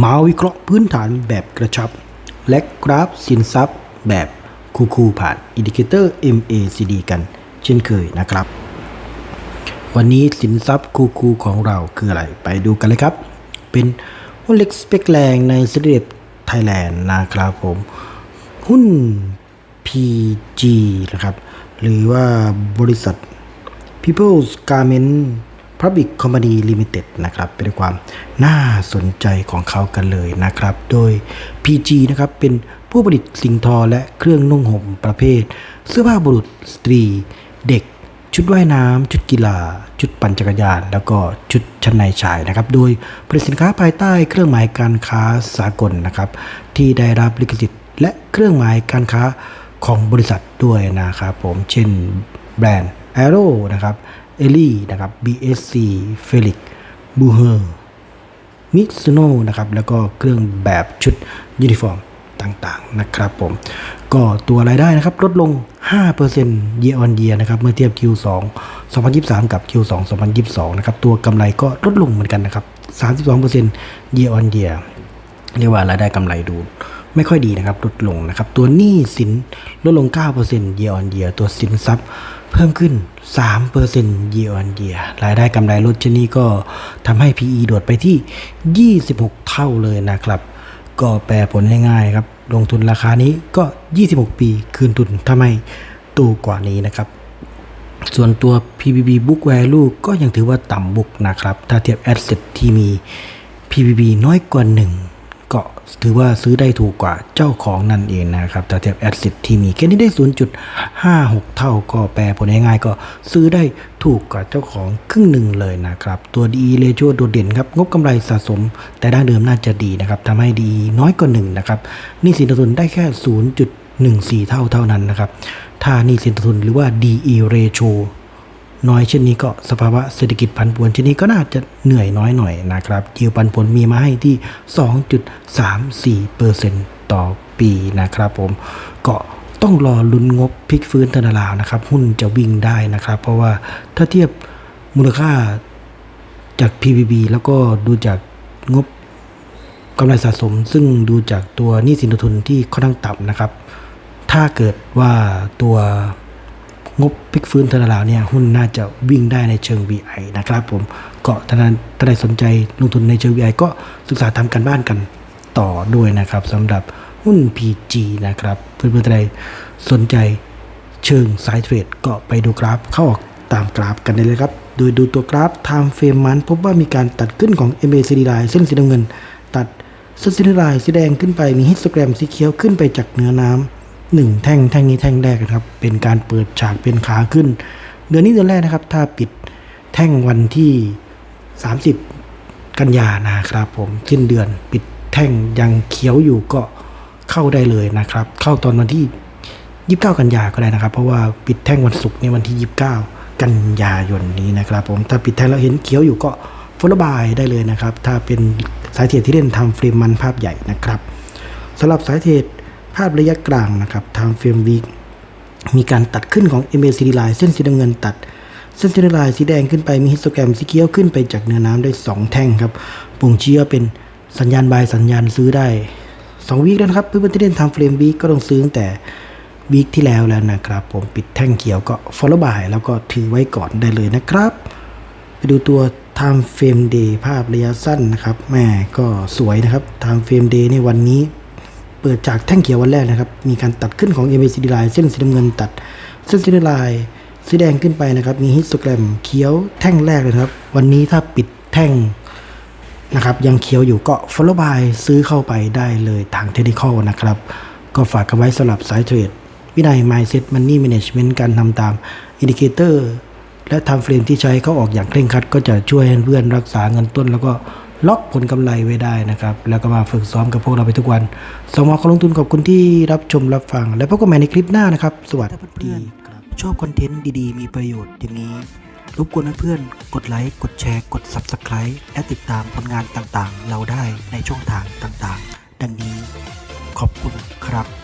มาวิเคราะห์พื้นฐานแบบกระชับ และกราฟสินทรัพย์แบบคูลๆผ่านอินดิเคเตอร์ MACD กันเช่นเคยนะครับ วันนี้สินทรัพย์คูลๆของเราคืออะไร ไปดูกันเลยครับ เป็นหุ้นเล็กสเปกแรงในสเตทไทยแลนด์นะครับผม หุ้น PG นะครับ หรือว่าบริษัท People's Garment Public Company Limited นะครับเป็นความน่าสนใจของเขากันเลยนะครับ โดย PG นะครับเป็นผู้ผลิตสิ่งทอและเครื่องนุ่งห่มประเภท เสื้อผ้าบุรุษสตรี เด็ก ชุดว่ายน้ำชุดกีฬา ชุดปั่นจักรยาน แล้วก็ชุดชั้นในชายนะครับ โดยผลิตสินค้าภายใต้เครื่องหมายการค้าสากลนะครับ ที่ได้รับลิขสิทธิ์และเครื่องหมายการค้าของบริษัทด้วยนะครับผมเช่นแบรนด์ Aero นะครับ เอลี่นะครับ BSC Felix b u h e r มิซุโนนะครับแล้วก็เครื่องแบบชุดยูนิฟอร์มต่างๆนะครับผมก็ตัวรายได้นะครับลดลง 5% year on year นะครับเมื่อเทียบ Q2 2023 กับ Q2 2022 นะครับตัวกำไรก็ลดลงเหมือนกันนะครับ 32% year on year เรียกว่ารายได้กำไรดู ไม่ค่อยดีนะครับลดลงนะครับ ตัวหนี้สินลดลง 9% year on year ตัวสินทรัพย์เพิ่มขึ้น 3% year on year รายได้กำไรลดเช่นนี้ก็ทำให้ PE โดดไปที่ 26 เท่าเลยนะครับ ก็แปลผลง่ายๆครับ ลงทุนราคานี้ก็ 26 ปีคืนทุนทำไมตูกว่านี้นะครับส่วนตัว PBB book value ก็ยังถือว่าต่ำบุกนะครับ ถ้าเทียบ asset ที่มี PBB น้อยกว่า 1 ก็ถือว่าซื้อได้ถูกกว่าเจ้าของนั่นเองนะครับถ้าเทียบ asset ที่มีแค่นี้ได้ 0.56 เท่าก็แปลผลง่ายๆก็ซื้อได้ถูกกว่าเจ้าของครึ่งหนึ่งเลยนะครับ ตัว DE ratio โดดเด่นครับ งบกำไรสะสม แต่ดั้งเดิมน่าจะดีนะครับทำให้ DE น้อยกว่า1นะครับนี่สินต่อทุนได้แค่ 0.14 เท่าเท่านั้นนะครับถ้านี่สินต่อทุนหรือว่า DE ratio น้อยเช่นนี้ก็สภาวะเศรษฐกิจผันผวนเช่นนี้ก็น่าจะเหนื่อยน้อยหน่อยนะครับยิวปันผลมีมาให้ที่ 2.34%ต่อปีนะครับผมก็ต้องรอลุ้นงบพลิกฟื้นธนาลาวนะครับ หุ้นจะวิ่งได้นะครับ เพราะว่าถ้าเทียบมูลค่าจาก PBB แล้วก็ดูจากงบกำไรสะสม ซึ่งดูจากตัวหนี้สินทุนที่ค่อนข้างต่ำนะครับ ถ้าเกิดว่าตัว งบพลิกฟื้นธนาลาวเนี่ยหุ้นน่าจะวิ่งได้ในเชิง VI นะครับผมก็ท่านั้นถ้าใดสนใจลงทุนในเชิง VI ก็ศึกษาทำกันบ้านกันต่อด้วยนะครับสำหรับหุ้น PG นะครับเพื่อนๆท่านใดสนใจเชิงสายเทรดก็ไปดูกราฟเข้าออกตามกราฟกันได้เลยครับ โดยดูตัวกราฟ Time Frame มันพบว่ามีการตัดขึ้นของ MACD line เส้นสีน้ำเงิน ตัดเส้นสีน้ำลายสีแดงขึ้นไปมีฮิสโตแกรมสีเขียวขึ้นไปจากเนื้อน้ำ หนึ่งแท่งแท่งนี้แท่งแรกนะครับ เป็นการเปิดฉากเป็นขาขึ้น เดือนนี้เดือนแรกนะครับ ถ้าปิดแท่งวันที่ 30 กันยานะครับ ผมสิ้นเดือนปิดแท่งยังเขียวอยู่ก็เข้าได้เลยนะครับ เข้าตอนวันที่ 29 กันยาก็ได้นะครับ เพราะว่าปิดแท่งวันศุกร์ในวันที่ 29 กันยายนนี้นะครับ ผมถ้าปิดแท่งแล้วเห็นเขียวอยู่ก็ฟอลบายได้เลยนะครับ ถ้าเป็นสายเทรดที่เล่นทำเฟรมมันภาพใหญ่นะครับสำหรับสายเทรด ภาพระยะกลางนะครับทำเฟรมวีคมีการตัดขึ้นของ MACD line เส้นสีน้ำเงินตัด เส้นสีน้ำลายสีแดงขึ้นไปมีฮิสโตแกรมสีเขียวขึ้นไปจากเนื้อน้ำได้ 2 แท่งครับปุ่งชี้ว่าเป็นสัญญาณบายสัญญาณซื้อได้ 2 วีคแล้วนะครับเพื่อนๆที่เล่นทำเฟรมวีคก็ต้องซื้อตั้งแต่วีคที่แล้วแล้วนะครับผมปิดแท่งเขียวก็ follow by แล้วก็ถือไว้ก่อนได้เลยนะครับ ไปดูตัว time frame day ภาพระยะสั้นนะครับแม่ก็สวยนะครับ time frame day ในวันนี้ เปิดจากแท่งเขียววันแรกนะครับ มีการตัดขึ้นของ MACD line เส้นสีน้ำเงินตัด เส้นสีน้ำลายสีแดงขึ้นไปนะครับ มีฮิสโตแกรมเขียวแท่งแรกเลยครับ วันนี้ถ้าปิดแท่งนะครับยังเขียวอยู่ก็ follow by ซื้อเข้าไปได้เลยทางเทคนิคนะครับ ก็ฝากกันไว้สำหรับสายเทรดวินัย mindset money management การทำตามอินดิเคเตอร์และทำเฟรมที่ใช้เข้าออกอย่างเคร่งครัด ก็จะช่วยให้เพื่อนรักษาเงินต้นแล้วก็ ล็อกผลกำไรไว้ได้นะครับ แล้วก็มาฝึกซ้อมกับพวกเราไปทุกวันสมอขอลงทุนขอบคุณที่รับชมรับฟัง และพบกันใหม่ในคลิปหน้านะครับ สวัสดีครับชอบคอนเทนต์ดีๆ มีประโยชน์อย่างนี้รบกวนเพื่อนๆกดไลค์ กดแชร์ กด Subscribe และติดตามผลงานต่างๆ เราได้ในช่องทางต่างๆ ดังนี้ขอบคุณครับ